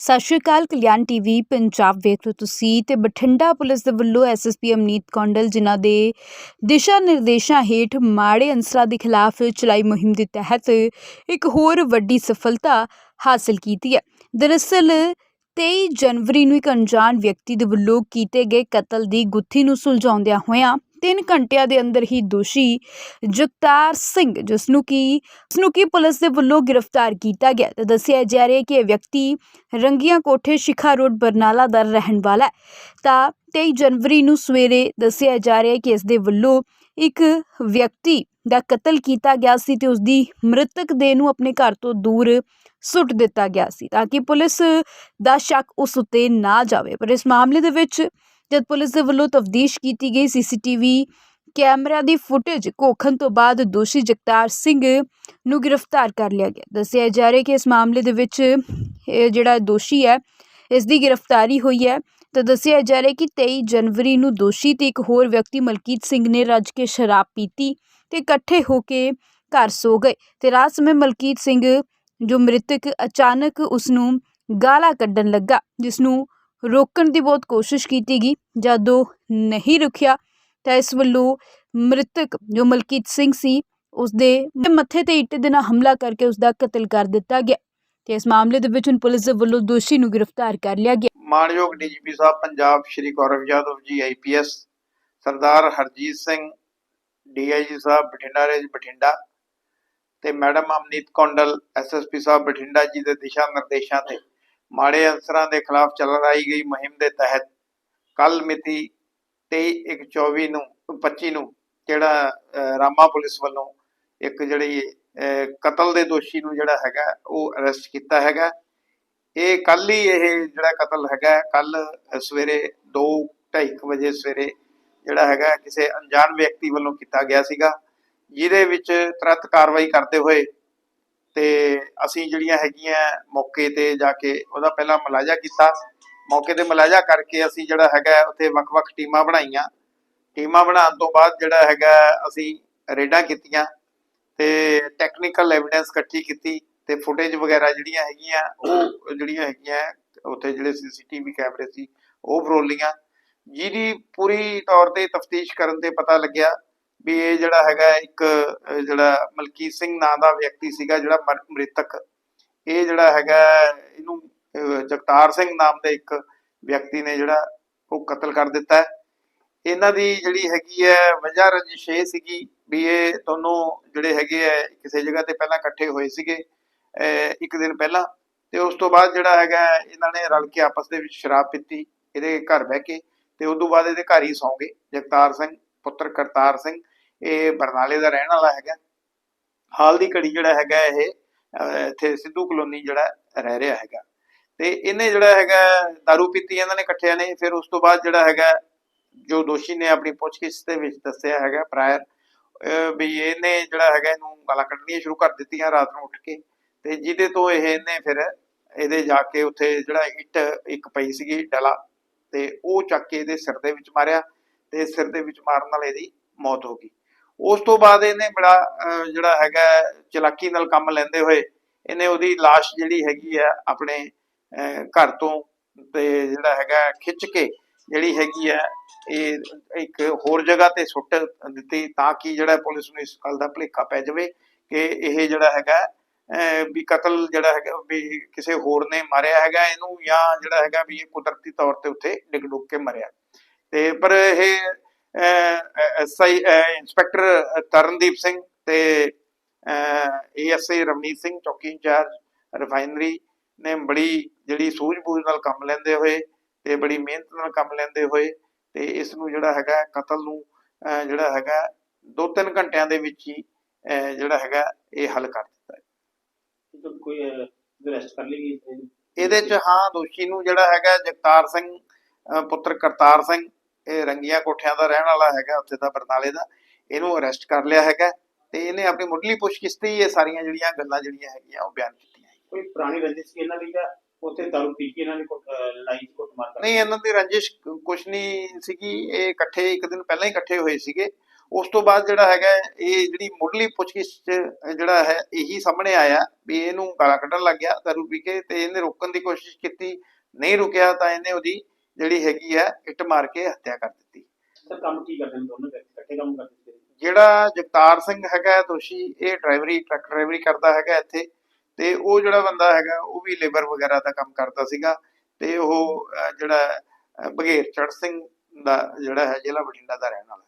ਸਤਿ ਸ਼੍ਰੀ ਅਕਾਲ, ਕਲਿਆਣ ਟੀਵੀ, ਪੰਜਾਬ ਵੇਖ ਰਹੇ ਤੁਸੀਂ ਤੇ ਬਠਿੰਡਾ ਪੁਲਿਸ ਦੇ ਵੱਲੋਂ ਐਸਐਸਪੀ ਅਮਨੀਤ ਕੌਂਡਲ ਜਿਨ੍ਹਾਂ ਦੇ ਦਿਸ਼ਾ ਨਿਰਦੇਸ਼ਾਂ ਹੇਠ ਮਾੜੇ ਅੰਸਰਾਂ ਦੇ ਖਿਲਾਫ ਚਲਾਈ ਮੁਹਿੰਮ ਦੇ ਤਹਿਤ ਇੱਕ ਹੋਰ ਵੱਡੀ ਸਫਲਤਾ ਹਾਸਲ ਕੀਤੀ ਹੈ। ਦਰਅਸਲ 23 ਜਨਵਰੀ ਨੂੰ ਇੱਕ ਅਣਜਾਣ ਵਿਅਕਤੀ ਦੇ ਵੱਲੋਂ ਕੀਤੇ ਗਏ ਕਤਲ ਦੀ ਗੁੱਥੀ ਨੂੰ ਸੁਲਝਾਉਂਦਿਆਂ ਹੋਇਆਂ 3 ਘੰਟਿਆਂ ਦੇ ਅੰਦਰ ਹੀ ਦੋਸ਼ੀ ਜਗਤਾਰ ਸਿੰਘ ਜਿਸ ਨੂੰ ਕਿ ਉਸ ਨੂੰ ਕੀ ਪੁਲਿਸ ਦੇ ਵੱਲੋਂ ਗ੍ਰਿਫਤਾਰ ਕੀਤਾ ਗਿਆ ਤੇ ਦੱਸਿਆ ਜਾ ਰਿਹਾ ਕਿ ਇਹ ਵਿਅਕਤੀ ਰੰਗੀਆਂ ਕੋਠੇ ਸ਼ਿਖਾ ਰੋਡ, ਬਰਨਾਲਾ ਦਾ ਰਹਿਣ ਵਾਲਾ ਹੈ। ਤਾਂ 23 ਜਨਵਰੀ ਨੂੰ ਸਵੇਰੇ ਦੱਸਿਆ ਜਾ ਰਿਹਾ ਕਿ ਇਸ ਦੇ ਵੱਲੋਂ ਇੱਕ ਵਿਅਕਤੀ ਦਾ ਕਤਲ ਕੀਤਾ ਗਿਆ ਸੀ ਤੇ ਉਸ ਦੀ ਮ੍ਰਿਤਕ ਦੇਹ ਨੂੰ ਆਪਣੇ ਘਰ ਤੋਂ ਦੂਰ ਸੁੱਟ ਦਿੱਤਾ ਗਿਆ ਸੀ ਤਾਂ ਕਿ ਪੁਲਿਸ ਦਾ ਸ਼ੱਕ ਉਸ ਉੱਤੇ ਨਾ ਜਾਵੇ। ਪਰ ਇਸ ਮਾਮਲੇ ਦੇ ਵਿੱਚ ਜਦ ਪੁਲਿਸ ਦੇ ਵੱਲੋਂ ਤਫਦੀਸ਼ ਕੀਤੀ ਗਈ, ਸੀਸੀਟੀਵੀ ਕੈਮਰਾ ਦੀ ਫੁਟੇਜ ਘੋਖਣ ਤੋਂ ਬਾਅਦ ਦੋਸ਼ੀ ਜਗਤਾਰ ਸਿੰਘ ਨੂੰ ਗ੍ਰਿਫਤਾਰ ਕਰ ਲਿਆ ਗਿਆ। ਦੱਸਿਆ ਜਾ ਰਿਹਾ ਕਿ ਇਸ ਮਾਮਲੇ ਦੇ ਵਿੱਚ ਇਹ ਜਿਹੜਾ ਦੋਸ਼ੀ ਹੈ, ਇਸ ਦੀ ਗ੍ਰਿਫਤਾਰੀ ਹੋਈ ਹੈ। ਤਾਂ ਦੱਸਿਆ ਜਾ ਰਿਹਾ ਕਿ 23 ਜਨਵਰੀ ਨੂੰ ਦੋਸ਼ੀ ਤੇ ਇੱਕ ਹੋਰ ਵਿਅਕਤੀ ਮਲਕੀਤ ਸਿੰਘ ਨੇ ਰੱਜ ਕੇ ਸ਼ਰਾਬ ਪੀਤੀ ਤੇ ਇਕੱਠੇ ਹੋ ਕੇ ਘਰ ਸੋ ਗਏ। ਤੇ ਰਾਤ ਸਮੇਂ ਮਲਕੀਤ ਸਿੰਘ, ਜੋ ਮ੍ਰਿਤਕ, ਅਚਾਨਕ ਉਸ ਨੂੰ ਗਾਲਾਂ ਕੱਢਣ ਲੱਗਾ ਜਿਸ ਨੂੰ ਰੋਕਣ ਦੀ ਬਹੁਤ ਕੋਸ਼ਿਸ਼ ਕੀਤੀ ਗਈ। ਜਦੋਂ ਨਹੀਂ ਰੁਕਿਆ ਤਾਂ ਇਸ ਵੱਲੋਂ ਮ੍ਰਿਤਕ ਜੋ ਮਲਕੀਤ ਸਿੰਘ ਸੀ ਉਸ ਦੇ ਮੱਥੇ ਤੇ ਇੱਟ ਦੇ ਨਾਲ ਹਮਲਾ ਕਰਕੇ ਉਸ ਦਾ ਕਤਲ ਕਰ ਦਿੱਤਾ ਗਿਆ ਤੇ ਇਸ ਮਾਮਲੇ ਦੇ ਵਿੱਚ ਹੁਣ ਪੁਲਿਸ ਦੇ ਵੱਲੋਂ ਦੋਸ਼ੀ ਨੂੰ ਗ੍ਰਿਫਤਾਰ ਕਰ ਲਿਆ ਗਿਆ। ਮਾਨਯੋਗ ਡੀਜੀਪੀ ਸਾਹਿਬ, ਪੰਜਾਬ ਸ਼੍ਰੀ ਗੌਰਵ ਯਾਦਵ ਜੀ ਆਈਪੀਐਸ ਸਰਦਾਰ ਹਰਜੀਤ ਸਿੰਘ ਡੀਆਈਜੀ ਸਾਹਿਬ ਬਠਿੰਡਾ, ਰੇਂਜ ਬਠਿੰਡਾ ਤੇ ਮੈਡਮ ਅਮਨੀਤ ਕੌਂਡਲ ਐਸਐਸਪੀ ਸਾਹਿਬ ਬਠਿੰਡਾ ਜੀ ਦੇ ਦਿਸ਼ਾ ਨਿਰਦੇਸ਼ਾਂ ਤੇ ਮਾੜੇ ਅਨਸਰਾਂ ਦੇ ਖਿਲਾਫ ਚਲਾਈ ਗਈ ਮੁਹਿੰਮ ਦੇ ਤਹਿਤ। ਕੱਲ ਮਿਤੀ 23/1/24 ਨੂੰ 25 ਨੂੰ ਜਿਹੜਾ ਰਾਮਾ ਪੁਲਿਸ ਵੱਲੋਂ ਇੱਕ ਜਿਹੜੀ ਕਤਲ ਦੇ ਦੋਸ਼ੀ ਨੂੰ ਜਿਹੜਾ ਹੈਗਾ, ਉਹ ਅਰੈਸਟ ਕੀਤਾ ਹੈਗਾ। ਇਹ ਕੱਲ ਹੀ ਇਹ ਜਿਹੜਾ ਕਤਲ ਹੈਗਾ ਕੱਲ ਸਵੇਰੇ 2:30 ਵਜੇ ਸਵੇਰੇ ਜਿਹੜਾ ਹੈਗਾ, ਕਿਸੇ ਅਣਜਾਣ ਵਿਅਕਤੀ ਵੱਲੋਂ ਕੀਤਾ ਗਿਆ ਸੀਗਾ, ਜਿਹਦੇ ਵਿੱਚ ਤੁਰੰਤ ਕਾਰਵਾਈ ਕਰਦੇ ਹੋਏ ਤੇ ਅਸੀਂ ਜਿਹੜੀਆਂ ਹੈਗੀਆਂ ਮੌਕੇ ਤੇ ਜਾ ਕੇ ਉਹਦਾ ਪਹਿਲਾਂ ਮੁਲਾਜ਼ਾ ਕੀਤਾ। ਮੌਕੇ ਤੇ ਮੁਲਾਜ਼ਾ ਕਰਕੇ ਅਸੀਂ ਜਿਹੜਾ ਹੈਗਾ ਉੱਥੇ ਵੱਖ-ਵੱਖ ਟੀਮਾਂ ਬਣਾਈਆਂ। ਟੀਮਾਂ ਬਣਾਉਣ ਤੋਂ ਬਾਅਦ ਜਿਹੜਾ ਹੈਗਾ ਅਸੀਂ ਰੇਡਾਂ ਕੀਤੀਆਂ ਤੇ ਟੈਕਨੀਕਲ ਐਵੀਡੈਂਸ ਇਕੱਠੀ ਕੀਤੀ ਤੇ ਫੁਟੇਜ ਵਗੈਰਾ ਜਿਹੜੀਆਂ ਹੈਗੀਆਂ, ਉਹ ਜਿਹੜੀਆਂ ਹੈਗੀਆਂ, ਉੱਥੇ ਜਿਹੜੇ ਸੀਸੀਟੀਵੀ ਕੈਮਰੇ ਸੀ, ਉਹ ਫਰੋਲੀਆਂ। ਜਿਹਦੀ ਪੂਰੀ ਤੌਰ ਤੇ ਤਫਤੀਸ਼ ਕਰਨ ਤੇ ਪਤਾ ਲੱਗਿਆ ਵੀ ਇਹ ਜਿਹੜਾ ਹੈਗਾ ਇੱਕ ਜਿਹੜਾ ਮਲਕੀਤ ਸਿੰਘ ਨਾਂ ਦਾ ਵਿਅਕਤੀ ਸੀਗਾ ਜਿਹੜਾ ਮਰ- ਮ੍ਰਿਤਕ। ਇਹ ਜਿਹੜਾ ਹੈਗਾ ਇਹਨੂੰ ਜਗਤਾਰ ਸਿੰਘ ਨਾਮ ਦੇ ਇੱਕ ਵਿਅਕਤੀ ਨੇ ਜਿਹੜਾ ਉਹ ਕਤਲ ਕਰ ਦਿੱਤਾ ਇਹਨਾਂ ਦੀ ਜਿਹੜੀ ਹੈਗੀ ਹੈ ਵਜ੍ਹਾ ਰੰਜਿਸ਼ ਇਹ ਸੀਗੀ ਵੀ ਇਹ ਦੋਨੋਂ ਜਿਹੜੇ ਹੈਗੇ ਆ ਕਿਸੇ ਜਗ੍ਹਾ ਤੇ ਪਹਿਲਾਂ ਇਕੱਠੇ ਹੋਏ ਸੀਗੇ ਅਹ, ਇੱਕ ਦਿਨ ਪਹਿਲਾਂ। ਤੇ ਉਸ ਤੋਂ ਬਾਅਦ ਜਿਹੜਾ ਹੈਗਾ ਇਹਨਾਂ ਨੇ ਰਲ ਕੇ ਆਪਸ ਦੇ ਵਿੱਚ ਸ਼ਰਾਬ ਪੀਤੀ ਇਹਦੇ ਘਰ ਬਹਿ ਕੇ ਤੇ ਉਸ ਤੋਂ ਬਾਅਦ ਇਹਦੇ ਘਰ ਹੀ ਸੌਂ ਗਏ ਜਗਤਾਰ ਸਿੰਘ ਪੁੱਤਰ ਕਰਤਾਰ ਸਿੰਘ। ਇਹ ਬਰਨਾਲੇ ਦਾ ਰਹਿਣ ਵਾਲਾ ਹੈਗਾ। ਹਾਲ ਦੀ ਘੜੀ ਜਿਹੜਾ ਹੈਗਾ ਇਹ ਇੱਥੇ ਸਿੱਧੂ ਕਲੋਨੀ ਜਿਹੜਾ ਰਹਿ ਰਿਹਾ ਹੈਗਾ। ਤੇ ਇਹਨੇ ਜਿਹੜਾ ਹੈਗਾ दारू ਪੀਤੀ, ਇਹਨਾਂ ਨੇ ਇਕੱਠਿਆਂ ਨੇ, ਫਿਰ ਉਸ ਤੋਂ ਬਾਅਦ ਜਿਹੜਾ ਹੈਗਾ ਜੋ ਦੋਸ਼ੀ ਨੇ ਆਪਣੀ ਪੁੱਛਗਿੱਛ ਦੇ ਵਿੱਚ ਦੱਸਿਆ ਹੈਗਾ ਪ੍ਰਾਇਰ ਵੀ ਇਹਨੇ ਜਿਹੜਾ ਹੈਗਾ ਇਹਨੂੰ ਗਾਲਾਂ ਕੱਢਣੀਆਂ ਸ਼ੁਰੂ ਕਰ ਦਿੱਤੀਆਂ ਰਾਤ ਨੂੰ ਉੱਠ ਕੇ। ਤੇ ਜਿਹਦੇ ਤੋਂ ਇਹ ਇਹਨੇ ਫਿਰ ਇਹਦੇ ਜਾ ਕੇ ਉੱਥੇ ਜਿਹੜਾ ਇੱਟ ਇੱਕ ਪਈ ਸੀਗੀ ਡਲਾ, ਤੇ ਉਹ ਚੱਕ ਕੇ ਇਹਦੇ ਸਿਰ ਦੇ ਵਿੱਚ ਮਾਰਿਆ, ਤੇ ਸਿਰ ਦੇ ਵਿੱਚ ਮਾਰਨ ਨਾਲ ਇਹਦੀ ਮੌਤ ਹੋ ਗਈ। ਉਸ ਤੋਂ ਬਾਅਦ ਇਹਨੇ ਬੜਾ ਜਿਹੜਾ ਹੈਗਾ ਚਲਾਕੀ ਨਾਲ ਕੰਮ ਲੈਂਦੇ ਹੋਏ ਇਹਨੇ ਉਹਦੀ লাশ ਜਿਹੜੀ ਹੈਗੀ ਆ ਆਪਣੇ ਘਰ ਤੋਂ ਤੇ ਜਿਹੜਾ ਹੈਗਾ ਖਿੱਚ ਕੇ ਜਿਹੜੀ ਹੈਗੀ ਆ ਇਹ ਇੱਕ ਹੋਰ ਜਗ੍ਹਾ ਤੇ ਸੁੱਟ ਦਿੱਤੀ ਤਾਂ ਕਿ ਜਿਹੜਾ ਪੁਲਿਸ ਨੂੰ ਇਸ ਗੱਲ ਦਾ ਭੁਲੇਖਾ ਪੈ ਜਾਵੇ ਕਿ ਇਹ ਜਿਹੜਾ ਹੈਗਾ ਅਹ, ਵੀ ਕਤਲ ਜਿਹੜਾ ਹੈਗਾ ਵੀ ਕਿਸੇ ਹੋਰ ਨੇ ਮਾਰਿਆ ਹੈਗਾ ਇਹਨੂੰ ਜਾਂ ਜਿਹੜਾ ਹੈਗਾ ਵੀ ਇਹ ਕੁਦਰਤੀ ਤੌਰ ਤੇ ਉੱਥੇ ਡਿੱਗ ਡੁੱਗ ਕੇ ਮਰਿਆ। ਤੇ ਪਰ ਇਹ ਐਸਆਈ ਇੰਸਪੈਕਟਰ ਤਰਨਦੀਪ ਸਿੰਘ ਤੇ ਏਐਸਆਈ ਰਮਨੀਤ ਸਿੰਘ ਚੌਕੀ ਇੰਚਾਰਜ ਰਿਫਾਈਨਰੀ ਨੇ ਬੜੀ ਜਿਹੜੀ ਸੂਝ-ਬੂਝ ਨਾਲ ਕੰਮ ਲੈਂਦੇ ਹੋਏ ਤੇ ਬੜੀ ਮਿਹਨਤ ਨਾਲ ਕੰਮ ਲੈਂਦੇ ਹੋਏ ਤੇ ਇਸ ਨੂੰ ਜਿਹੜਾ ਹੈਗਾ ਕਤਲ ਨੂੰ ਜਿਹੜਾ ਹੈਗਾ 2-3 ਘੰਟਿਆਂ ਦੇ ਵਿੱਚ ਹੀ ਜਿਹੜਾ ਹੈਗਾ ਇਹ ਹੱਲ ਕਰ ਦਿੱਤਾ ਹੈ। ਇਹਦੇ ਚ ਹਾਂ ਦੋਸ਼ੀ ਨੂੰ ਜਿਹੜਾ ਹੈਗਾ ਜਗਤਾਰ ਸਿੰਘ ਪੁੱਤਰ ਕਰਤਾਰ ਸਿੰਘ ਇਹ ਰੰਗੀਆਂ ਕੋਠਿਆਂ ਦਾ ਰਹਿਣ ਵਾਲਾ ਹੈਗਾ ਉੱਥੇ ਦਾ ਬਰਨਾਲੇ ਦਾ। ਇਹਨੂੰ ਅਰੈਸਟ ਕਰ ਲਿਆ ਹੈਗਾ ਤੇ ਇਹਨੇ ਆਪਣੀ ਮੁੱਢਲੀ ਪੁੱਛਗਿੱਛ ਤੇ ਇਹ ਸਾਰੀਆਂ ਜਿਹੜੀਆਂ ਗੱਲਾਂ ਜਿਹੜੀਆਂ ਹੈਗੀਆਂ ਉਹ ਬਿਆਨ ਕੀਤੀਆਂ ਕੋਈ ਪੁਰਾਣੀ ਰੰਜਿਸ਼ ਸੀ ਇਹਨਾਂ ਦੀ ਜਾਂ ਉੱਥੇ ਦਾਰੂ ਪੀ ਕੇ ਇਹਨਾਂ ਨੇ ਲੜਾਈ ਕੋਟ ਮਾਰਦਾ ਨਹੀਂ ਇਹਨਾਂ ਦੀ ਰੰਜਿਸ਼ ਕੁਛ ਨਹੀਂ ਸੀਗੀ। ਇਹ ਇਕੱਠੇ ਇੱਕ ਦਿਨ ਪਹਿਲਾਂ ਹੀ ਇਕੱਠੇ ਹੋਏ ਸੀਗੇ। ਉਸ ਤੋਂ ਬਾਅਦ ਜਿਹੜਾ ਹੈਗਾ ਇਹ ਜਿਹੜੀ ਮੁੱਢਲੀ ਪੁੱਛਗਿੱਛ ਜਿਹੜਾ ਹੈ ਇਹੀ ਸਾਹਮਣੇ ਆਇਆ ਵੀ ਇਹਨੂੰ ਗਾਲਾਂ ਕੱਢਣ ਲੱਗ ਗਿਆ ਦਾਰੂ ਪੀ ਕੇ ਤੇ ਇਹਨੇ ਰੋਕਣ ਦੀ ਕੋਸ਼ਿਸ਼ ਕੀਤੀ ਨਹੀਂ ਰੁਕਿਆ ਤਾਂ ਇਹਨੇ ਉਹਦੀ ਜਿਹੜੀ ਹੈਗੀ ਹੈ ਇੱਟ ਮਾਰ ਕੇ ਹੱਤਿਆ ਕਰ ਦਿੱਤੀ। ਸਰ ਕੰਮ ਕੀ ਕਰਦੇ ਨੇ ਦੋਨੋਂ ਵਿਅਕਤੀ ਇਕੱਠੇ ਕੰਮ ਕਰਦੇ ਸੀ ਜਿਹੜਾ? ਜਗਤਾਰ ਸਿੰਘ ਹੈਗਾ ਦੋਸ਼ੀ ਇਹ ਡਰਾਈਵਰੀ ਟਰੱਕ ਡਰਾਈਵਰੀ ਕਰਦਾ ਹੈਗਾ ਇੱਥੇ। ਤੇ ਉਹ ਜਿਹੜਾ ਬੰਦਾ ਹੈਗਾ ਉਹ ਵੀ ਲੇਬਰ ਵਗੈਰਾ ਦਾ ਕੰਮ ਕਰਦਾ ਸੀਗਾ। ਤੇ ਉਹ ਜਿਹੜਾ ਬਘੇਰ ਚੜ ਸਿੰਘ ਦਾ ਜਿਹੜਾ ਹੈ ਜ਼ਿਲ੍ਹਾ ਬਠਿੰਡਾ ਦਾ ਰਹਿਣ ਵਾਲਾ